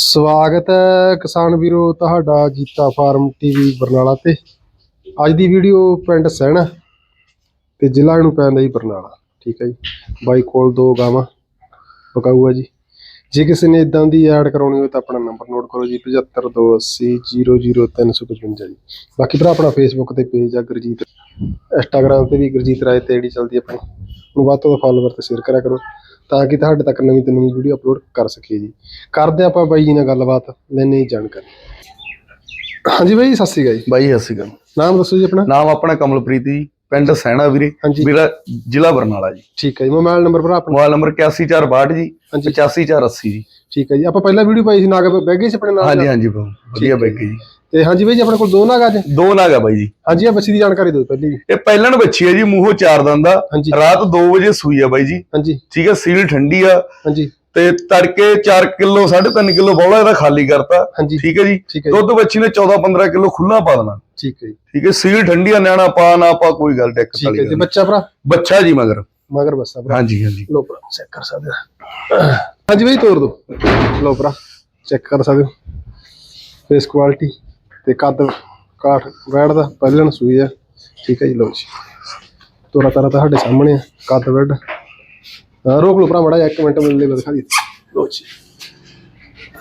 ਸਵਾਗਤ ਹੈ ਕਿਸਾਨ ਵੀਰੋ, ਤੁਹਾਡਾ ਜੀਤਾ ਫਾਰਮ ਟੀਵੀ ਬਰਨਾਲਾ ਤੇ। ਅੱਜ ਦੀ ਵੀਡੀਓ ਪਿੰਡ ਸਹਿਣਾ ਤੇ ਜ਼ਿਲ੍ਹਾ ਨੂੰ ਪੈਂਦਾ ਜੀ ਬਰਨਾਲਾ। ਠੀਕ ਹੈ ਜੀ, ਬਾਈ ਕੋਲ ਦੋ ਗਾਵਾਂ ਬਕਾਊ ਆ ਜੀ। ਜੇ ਕਿਸੇ ਨੇ ਇਦਾਂ ਦੀ ਐਡ ਕਰਾਉਣੀ ਹੋਵੇ ਤਾਂ ਆਪਣਾ ਨੰਬਰ ਨੋਟ ਕਰੋ ਜੀ 7528000355 ਜੀ। ਬਾਕੀ ਭਰਾ, ਆਪਣਾ ਫੇਸਬੁੱਕ ਤੇ ਪੇਜ ਆ ਗੁਰਜੀਤ ਇੰਸਟਾਗ੍ਰਾਮ ਤੇ ਵੀ ਗੁਰਜੀਤ ਰਾਏ ਤੇ ਆਈਡੀ ਚੱਲਦੀ ਆਪਣੀ। ਨੂੰ ਵੱਧ ਤੋਂ ਵੱਧ ਫਾਲੋਵਰ ਤੇ ਸ਼ੇਅਰ ਕਰਿਆ ਕਰੋ ਤਾਂ ਕਿ ਤੁਹਾਡੇ ਤੱਕ ਨਵੀਂ ਤੋਂ ਨਵੀਂ ਵੀਡੀਓ ਅਪਲੋਡ ਕਰ ਸਕੀਏ ਜੀ। ਕਰਦੇ ਆਪਾਂ ਬਾਈ ਜੀ ਨਾਲ ਗੱਲਬਾਤ ਲੈਣੇ ਜਾਣਕਾਰੀ। ਹਾਂਜੀ ਬਾਈ ਸਤਿ ਸ਼੍ਰੀ ਅਕਾਲ ਜੀ। ਬਾਈ ਅਸੀਂ ਗੱਲ ਨਾਮ ਦੱਸੋ ਜੀ ਆਪਣਾ? ਨਾਮ ਆਪਣਾ ਕਮਲਪ੍ਰੀਤ ਜੀ ਪਿੰਡ ਸੈਣਾ ਵੀਰੇ ਮੇਰਾ ਜ਼ਿਲ੍ਹਾ ਬਰਨਾਲਾ ਜੀ। ਠੀਕ ਹੈ ਜੀ ਮੋਬਾਈਲ ਨੰਬਰ ਭਰਾ ਆਪਣਾ? ਮੋਬਾਈਲ ਨੰਬਰ 8142 ਜੀ ਹਾਂਜੀ। 85480 ਜੀ। ਠੀਕ ਹੈ ਜੀ ਆਪਾਂ ਪਹਿਲਾਂ ਵੀਡੀਓ ਪਾਈ ਸੀ ਨਾਗ ਬੈਗੇ ਸੀ ਆਪਣੇ ਨਾਲ? ਹਾਂਜੀ ਹਾਂਜੀ ਵਧੀਆ ਬੈਠੇ ਜੀ। ਤੇ ਹਾਂਜੀ ਬਾਈ ਜੀ ਆਪਣੇ ਕੋਲ ਦੋ ਨਾਗ ਅੱਜ? ਦੋ ਨਾਗ ਆ ਬਾਈ ਜੀ। ਹਾਂਜੀ ਆ ਬੱਚੀ ਦੀ ਜਾਣਕਾਰੀ ਦਿਓ ਪਹਿਲੀ ਇਹ ਪਹਿਲਣ ਬੱਚੀ ਹੈ ਜੀ ਮੂੰਹੋਂ ਚਾਰ ਦੰਦ ਆ। ਰਾਤ 2 ਵਜੇ ਸੂਈ ਆ ਬਾਈ ਜੀ। ਹਾਂਜੀ। ਠੀਕ ਹੈ ਸੀਲ ਠੰਡੀ ਆ। ਹਾਂਜੀ। ਤੇ ਤੜਕੇ 4 ਕਿਲੋ 3.5 ਕਿਲੋ ਬੌਲਾ ਇਹਦਾ ਖਾਲੀ ਕਰਤਾ। ਠੀਕ ਹੈ ਜੀ। ਠੀਕ ਦੁੱਧ ਬੱਚੀ ਨੇ 14 15 ਕਿਲੋ ਖੁੱਲਾ ਪਾ ਦੇਣਾ। ਠੀਕ ਹੈ ਜੀ। ਠੀਕ ਹੈ ਸੀਲ ਠੰਡੀ ਆ ਨਿਆਣਾ ਪਾ ਨਾ ਪਾ ਕੋਈ ਗੱਲ ਟੈਕ ਠੀਕ ਹੈ ਵਾਲੀ ਜੀ। ਗੱਲ ਬੱਚਾ ਭਰਾ। ਬੱਚਾ ਜੀ ਮਗਰ। ਮਗਰ ਬੱਸਾ ਭਰਾ। ਹਾਂਜੀ ਹਾਂਜੀ। ਲੋ ਭਰਾ ਚੈੱਕ ਕਰ ਸਕਦੇ ਹੋ ਹਾਂਜੀ ਬਾਈ ਤੋੜ ਦੋ ਲੋ ਭਰਾ ਚੈੱਕ ਕਰ ਸਕਦੇ ਹੋ। ਫੇਸ ਕੁਆਲਿਟੀ ਤੇ ਕੱਦ ਕਾਠ ਵੈੜ ਦਾ ਪਹਿਲਣ ਸੂਈ ਹੈ ਠੀਕ ਹੈ ਜੀ ਲੋ ਜੀ। ਤੋਰਾ ਤਾਰਾ ਤੁਹਾਡੇ ਸਾਹਮਣੇ ਹੈ ਕੱਦ ਵੈੜ। ਰੋਕ ਲੋ ਭਰਾ ਮੜਾ ਇੱਕ ਮਿੰਟ ਮਿਲਨੇ ਦਿਖਾ ਦੀ ਲੋ ਜੀ।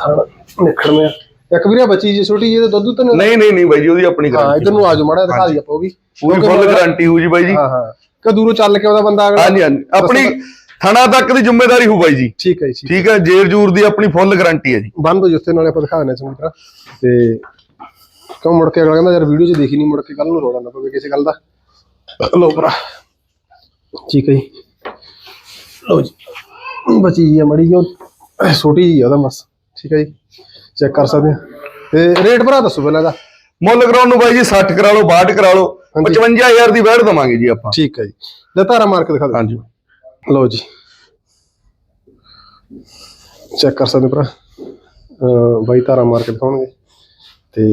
ਹਾਂ ਨਿਖੜ ਮੈਂ ਇੱਕ ਵੀਰੇ ਬੱਚੀ ਜੀ ਛੋਟੀ ਜੀ ਤੇ ਦੁੱਧ ਤਾਂ ਨਹੀਂ ਨਹੀਂ ਨਹੀਂ ਬਾਈ ਜੀ ਉਹਦੀ ਆਪਣੀ ਹਾਂ ਇਧਰ ਨੂੰ ਆਜੋ ਮੜਾ ਦਿਖਾ ਦੀ ਆਪਾਂ ਉਹ ਵੀ। ਪੂਰੀ ਫੁੱਲ ਗਾਰੰਟੀ ਹੋ ਜੀ ਬਾਈ ਜੀ। ਹਾਂ ਹਾਂ। ਕਿ ਦੂਰੋਂ ਚੱਲ ਕੇ ਉਹਦਾ ਬੰਦਾ ਅਗਲਾ? ਹਾਂਜੀ ਹਾਂਜੀ। ਆਪਣੀ ਥਣਾ ਤੱਕ ਦੀ ਜ਼ਿੰਮੇਵਾਰੀ ਹੋ ਬਾਈ ਜੀ। ਠੀਕ ਹੈ ਜੀ ਠੀਕ ਹੈ। ਜੇਰ ਜੂਰ ਦੀ ਆਪਣੀ ਫੁੱਲ ਗਾਰੰਟੀ ਹੈ ਜੀ। ਬੰਦ ਹੋ ਜੁੱਤੇ ਨਾਲੇ ਆਪਾਂ ਦਿਖਾ ਦਿੰਦੇ ਚੰਗੀ ਤਰ੍ਹਾਂ। ਤੇ ਕਿਉਂ ਮੁੜ ਕੇ ਅਗਲਾ ਕਹਿੰਦਾ ਯਾਰ ਵੀਡੀਓ 'ਚ ਦੇਖੀ ਨਹੀਂ ਮੁੜ ਕੇ ਕੱਲ ਨੂੰ ਰੋਣਾ ਨਾ ਪਵੇ ਕਿਸੇ ਗੱਲ ਦਾ। ਲੋ ਭਰਾ। ਠੀਕ ਹੈ ਜੀ। ਲੋ ਜੀ। ਬਚੀ ਜੀ ਆ ਮੜੀ ਜੋ ਛੋਟੀ ਜੀ ਉਹਦਾ ਬਸ। ਠੀਕ ਹੈ ਜੀ। ਚੈੱਕ ਕਰ ਸਕਦੇ ਆ ਤੇ ਰੇਟ ਭਰਾ ਦੱਸੋ ਪਹਿਲਾਂ ਦਾ ਮੁੱਲ ਕਰਾਉਣ ਨੂੰ ਬਾਈ ਜੀ 60 ਕਰਾ ਲਓ 62 ਕਰਾ ਲਓ ਹਾਂਜੀ। 55000 ਦੀ ਵੈੜ ਦਵਾਂਗੇ ਜੀ ਆਪਾਂ। ਠੀਕ ਹੈ ਜੀ। ਲੈ ਧਾਰਾ ਮਾਰ ਕੇ ਦਿਖਾ ਹਾਂਜੀ। ਦਿਓ ਲਓ ਜੀ। ਚੈੱਕ ਕਰ ਸਕਦੇ ਹੋ ਭਰਾ। ਬਾਈ ਧਾਰਾ ਮਾਰ ਕੇ ਦਿਖਾਉਣਗੇ। ਤੇ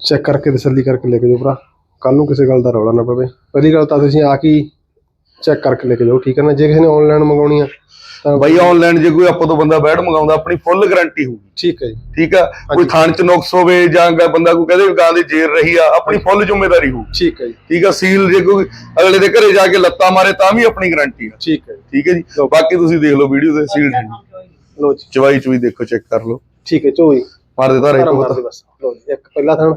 ਚੈੱਕ ਕਰਕੇ ਤਸੱਲੀ ਕਰਕੇ ਲੈ ਕੇ ਜਾਓ ਭਰਾ। ਕੱਲ ਨੂੰ ਕਿਸੇ ਗੱਲ ਦਾ ਰੌਲਾ ਨਾ ਪਵੇ। ਪਹਿਲੀ ਗੱਲ ਤਾਂ ਤੁਸੀਂ ਆ ਕੇ ਚੈੱਕ ਕਰਕੇ ਲੈ ਕੇ ਜਾਓ ਠੀਕ ਹੈ ਨਾ? ਜੇ ਕਿਸੇ ਨੇ ਆਨਲਾਈਨ ਮੰਗਾਉਣੀ ਆ ਤਾਂ ਬਾਈ ਆਨਲਾਈਨ ਜੇ ਕੋਈ ਆਪਾਂ ਤੋਂ ਬੰਦਾ ਵੈੜ ਮੰਗਾਉਂਦਾ ਆਪਣੀ ਫੁੱਲ ਗਾਰੰਟੀ ਹੋਊਗੀ। ਠੀਕ ਹੈ ਜੀ। ਠੀਕ ਆ? ਕੋਈ ਥਾਣ ਚ ਨੁਕਸ ਹੋਵੇ ਜਾਂ ਗਾ- ਬੰਦਾ ਕੋਈ ਕਹਦੇ ਗਾਂ ਦੀ ਜੇਰ ਰਹੀ ਆ ਆਪਣੀ ਫੁੱਲ ਜ਼ਿੰਮੇਵਾਰੀ ਹੋਊ ਠੀਕ ਹੈ ਜੀ। ਠੀਕ ਆ? ਸੀਲ ਜੇ ਕੋਈ ਅਗਲੇ ਦੇ ਘਰੇ ਜਾ ਕੇ ਲੱਤਾਂ ਮਾਰੇ ਤਾਂ ਵੀ ਆਪਣੀ ਗਾਰੰਟੀ ਆ। ਠੀਕ ਹੈ ਠੀਕ ਹੈ ਜੀ? ਬਾਕੀ ਤੁਸੀਂ ਦੇਖ ਲਓ ਵੀਡੀਓ ਤੇ ਸੀਲ ਲਓ ਜੀ। ਚਵਾਈ ਚੁਈ ਦੇਖੋ ਚੈੱਕ ਕਰ ਲਓ। ਠੀਕ ਹੈ ਝੋਈ ਮਾਰ ਦੇ ਮਾਰ ਦੇ ਬਸ। ਲਓ ਜੀ ਇੱਕ ਪਹਿਲਾ ਥਣ।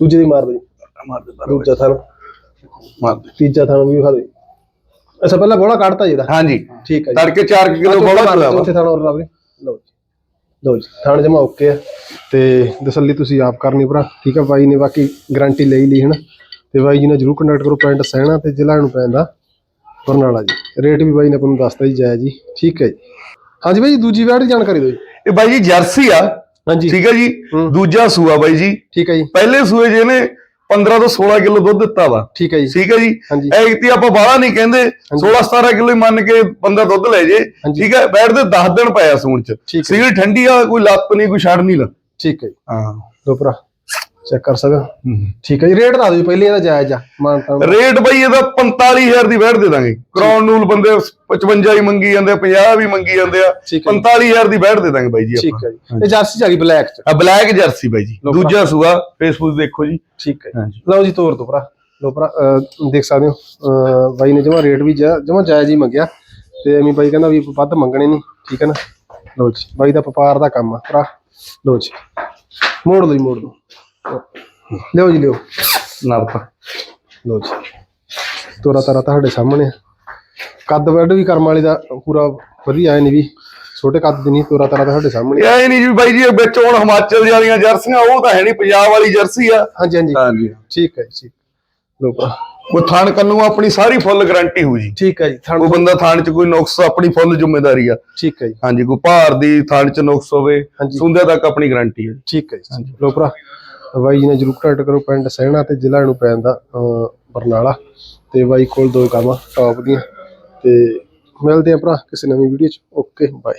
ਦੂਜੇ ਦੀ ਮਾਰ ਦੇ। ਜੀ। ਮਾਰ ਦੇ ਦੂਜਾ ਥਣ ਮਾਰ ਦੇ। ਤੀਜਾ ਥਣ ਵੀ ਵਿਖਾ ਦੇ। ਅੱਛਾ ਪਹਿਲਾਂ ਗੋਲਾ ਕੱਢਤਾ ਜੀ ਹਾਂਜੀ। ਠੀਕ ਹੈ ਜੀ। ਤੜਕੇ 4 ਕਿਲੋ ਬੋਲਾ ਚੋਇਆ ਵਾ। ਉੱਥੇ ਥਾਣਾ ਹੋਰ ਲਾਵੇ। ਲਓ ਜੀ। ਲਓ ਜੀ ਥਾਣ ਜਮਾ ਓਕੇ ਆ। ਤੇ ਤਸੱਲੀ ਤੁਸੀਂ ਆਪ ਕਰਨੀ ਭਰਾ। ਠੀਕ ਆ ਬਾਈ ਨੇ ਬਾਕੀ ਗਾਰੰਟੀ ਲਈ ਲਈ ਹਨਾ। ਤੇ ਬਾਈ ਜੀ ਨਾਲ ਜਰੂਰ ਕੰਟੈਕਟ ਕਰੋ ਪਿੰਡ ਸਹਿਣਾ ਤੇ ਜ਼ਿਲ੍ਹਾ ਨੂੰ ਪੈਂਦਾ। ਬਰਨਾਲਾ ਜੀ। ਰੇਟ ਵੀ ਬਾਈ ਨੇ ਆਪਾਂ ਨੂੰ ਦੱਸਤਾ ਜੀ ਜਾਇਜ਼ ਜੀ ਠੀਕ ਹੈ ਜੀ। ਹਾਂਜੀ ਬਾਈ ਜੀ ਦੂਜੀ ਦੀ ਜਾਣਕਾਰੀ ਦਿਓ ਜੀ। ਇਹ ਬਾਈ ਜੀ ਜਰਸੀ ਆ। ਹਾਂਜੀ। ਠੀਕ ਹੈ ਜੀ। ਦੂਜਾ ਸੂਆ ਬਾਈ ਜੀ। ਠੀਕ ਹੈ ਜੀ। ਪਹਿਲੇ ਸੂਏ ਜਿਹਨੇ 15 ਤੋਂ 16 ਕਿਲੋ ਦੁੱਧ ਦਿੱਤਾ ਵਾ। ਠੀਕ ਹੈ ਜੀ। ਠੀਕ ਹੈ ਜੀ? ਇਹ ਇਤੀ ਆਪਾਂ ਬਾਹਲਾ ਨਹੀਂ ਕਹਿੰਦੇ 16 17 ਕਿਲੋ ਹੀ ਮੰਨ ਕੇ ਬੰਦਾ ਦੁੱਧ ਲੈ ਜੇ। ਠੀਕ ਹੈ? ਬੈਠਦੇ 10 ਦਿਨ ਪਿਆ ਸੂਣ ਚ। ਸੀਲ ਠੰਡੀ ਆ ਕੋਈ ਲੱਤ ਨਹੀਂ ਕੋਈ ਛੜ ਨਹੀਂ ਲਾ। ਠੀਕ ਹੈ ਜੀ। ਹਾਂ। ਭਰਾ। ਚੈੱਕ ਕਰ ਸਕਦਾ। ਠੀਕ ਹੈ ਜੀ ਰੇਟ ਦੱਸ ਦਿਓ ਪਹਿਲੇ ਇਹਦਾ ਜਾਇਜ਼ ਆ ਮਾਨਤਾ ਰੇਟ ਬਈ ਇਹਦਾ 45000 ਦੀ ਵੈਟ ਦੇ ਦਾਂਗੇ। ਕਰਾਉਣ ਨੂਲ ਬੰਦੇ 55 ਹੀ ਮੰਗੀ ਜਾਂਦੇ ਆ 50 ਵੀ ਮੰਗੀ ਜਾਂਦੇ ਆ। ਠੀਕ ਹੈ ਜੀ। 45000 ਦੀ ਵੈਟ ਦੇ ਦਾਂਗੇ ਬਾਈ ਜੀ ਠੀਕ ਆਪਾਂ ਹੈ ਜੀ। ਇਹ ਜਰਸੀ ਆ ਗਈ ਬਲੈਕ ਚ। ਆ ਬਲੈਕ ਜਰਸੀ ਬਾਈ ਜੀ। ਦੂਜਾ ਸੂਆ ਫੇਸਬੁੱਕ ਦੇਖੋ ਜੀ। ਠੀਕ ਹੈ ਲਓ ਜੀ ਤੋਰ ਦੋ ਭਰਾ। ਲਓ ਭਰਾ ਦੇਖ ਸਕਦੇ ਹੋ ਬਾਈ ਨੇ ਜਮਾ ਰੇਟ ਵੀ ਜਮਾ ਜਾਇਜ਼ ਹੀ ਮੰਗਿਆ। ਤੇ ਐਵੇਂ ਬਾਈ ਕਹਿੰਦਾ ਵੀ ਵੱਧ ਮੰਗਣੇ ਨਹੀਂ ਠੀਕ ਹੈ ਨਾ? ਲਓ ਜੀ ਬਾਈ ਦਾ ਵਪਾਰ ਦਾ ਕੰਮ ਆ ਭਰਾ। ਲਓ ਜੀ। ਮੋੜ ਦੋ ਜੀ ਮੋੜ ਦੋ ਲਿਓ ਜੀ ਲਿਓ ਨਾਪਾ ਲਓ ਜੀ। ਤੋਰਾ ਤਾਰਾ ਤੁਹਾਡੇ ਸਾਹਮਣੇ ਆ। ਕੱਦ ਵੱਡ ਵੀ ਕਰਮ ਵਾਲੇ ਦਾ ਪੂਰਾ ਵਧੀਆ ਐ ਨਹੀਂ ਵੀ ਛੋਟੇ ਕੱਦ ਦੀ ਨਹੀਂ ਤੋਰਾ ਤਾਰਾ ਤੁਹਾਡੇ ਸਾਹਮਣੇ ਆ। ਇਹ ਨਹੀਂ ਜੀ ਬਾਈ ਜੀ ਇਹ ਵਿੱਚ ਹੁਣ ਹਿਮਾਚਲ ਵਾਲੀਆਂ ਜਰਸੀਆਂ ਉਹ ਤਾਂ ਹੈ ਨਹੀਂ ਪੰਜਾਬ ਵਾਲੀ ਜਰਸੀ ਆ। ਹਾਂਜੀ ਹਾਂਜੀ। ਹਾਂਜੀ। ਠੀਕ ਹੈ ਜੀ ਠੀਕ। ਲਓ ਭਰਾ। ਉਹ ਥਾਣ ਕੰਨੂ ਆਪਣੀ ਸਾਰੀ ਫੁੱਲ ਗਾਰੰਟੀ ਹੋਊ ਜੀ। ਠੀਕ ਹੈ ਜੀ ਥਾਣ ਕੋਈ ਬੰਦਾ ਥਾਣ ਚ ਕੋਈ ਨੁਕਸ ਆਪਣੀ ਫੁੱਲ ਜ਼ਿੰਮੇਵਾਰੀ ਆ। ਠੀਕ ਹੈ ਜੀ। ਹਾਂਜੀ ਕੋਈ ਭਾਰ ਦੀ ਥਾਣ ਚ ਨੁਕਸ ਹੋਵੇ ਹਾਂਜੀ। ਸੁੰਦਿਆ ਤੱਕ ਆਪਣੀ ਗਾਰੰਟੀ ਹੈ ਠੀਕ ਹੈ ਜੀ ਲੋ ਭਰਾ। ਬਾਈ ਜੀ ਨੇ ਜਰੂਰ ਕੰਟੈਕਟ ਕਰੋ ਪਿੰਡ ਸਹਿਣਾ ਤੇ ਜ਼ਿਲ੍ਹਾ ਨੂੰ ਪੈਂਦਾ ਅਹ, ਬਰਨਾਲਾ। ਤੇ ਬਾਈ ਕੋਲ ਦੋ ਕਾਮਾਂ ਟੌਪ ਦੀਆਂ। ਤੇ ਮਿਲਦੇ ਆ ਭਰਾ ਕਿਸੇ ਨਵੀਂ ਵੀਡੀਓ ਚ। Okay bye